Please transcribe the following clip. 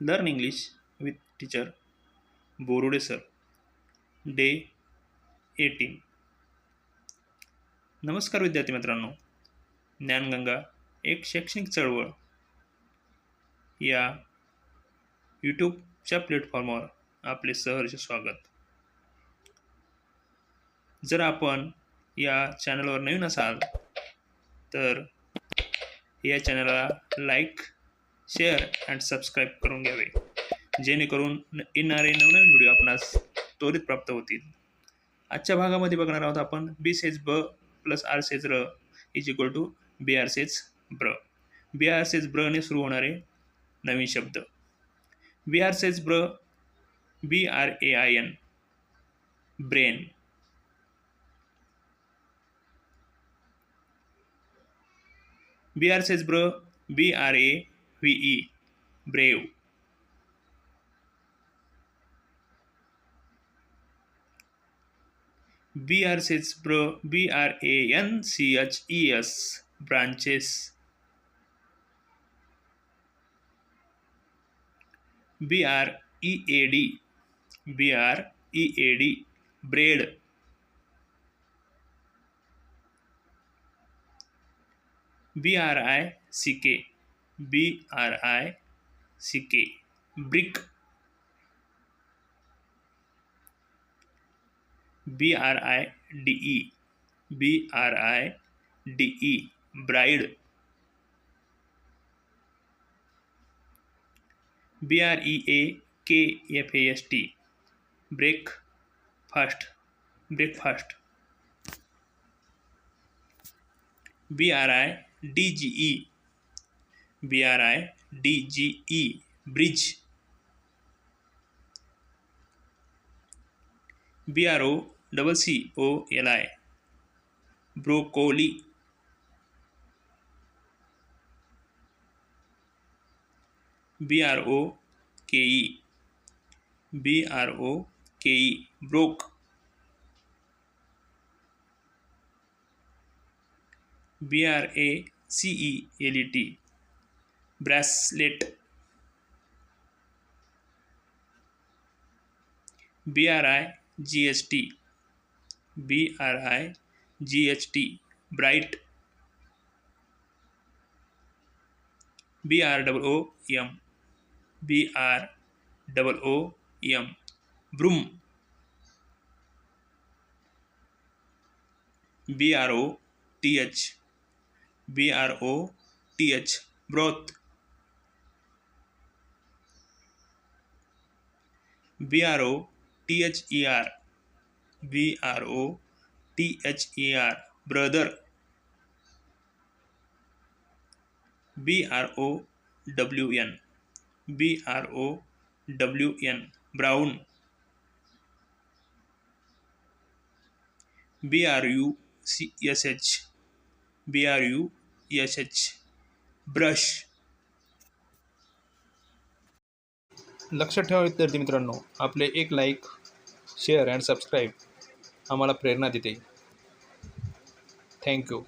Learn English with teacher Borude sir day eighteen नमस्कार विद्यार्थी मित्रांनो. ज्ञानगंगा एक शैक्षणिक चळवळ या यूट्यूबच्या प्लॅटफॉर्मवर आपले सहर्ष स्वागत. जर आपण या चॅनलवर नवीन असाल तर या चॅनलला लाईक शेअर अँड सबस्क्राईब करून घ्यावे. जेणेकरून येणारे नवनवीन व्हिडिओ आपणास त्वरित प्राप्त होतील. आजच्या भागामध्ये बघणार आहोत आपण बी सेज ब plus R says raw is equal to B R says Bru B R says ब्रने सुरू होणारे नवीन शब्द. B R says Bru B R A I N brain B R says Bru B R A V E brave B R says Bru B R A N C H E S branches B R E A D B R E A D bread B R I C K B R I C K, brick. B R I D E, B R I D E, bride. B R E A, K F S T, break fast breakfast B R I D G E B R I D G E, bridge. B R O, double C O L I broccoli. B R O, K E. B R O, K E, broke. B R A, C E, L E T. Bracelet. B R I G H T B R I G H T bright B R double O M B R double O M broom B R O T H B R O T H broth B R O T H E R B R O T H E R brother B R O W N B R O W N brown B R U C S H B R U S H brush लक्षात ठेवा विद्यार्थी मित्रांनो. आपले एक like share and subscribe आम्हाला प्रेरणा देते. Thank you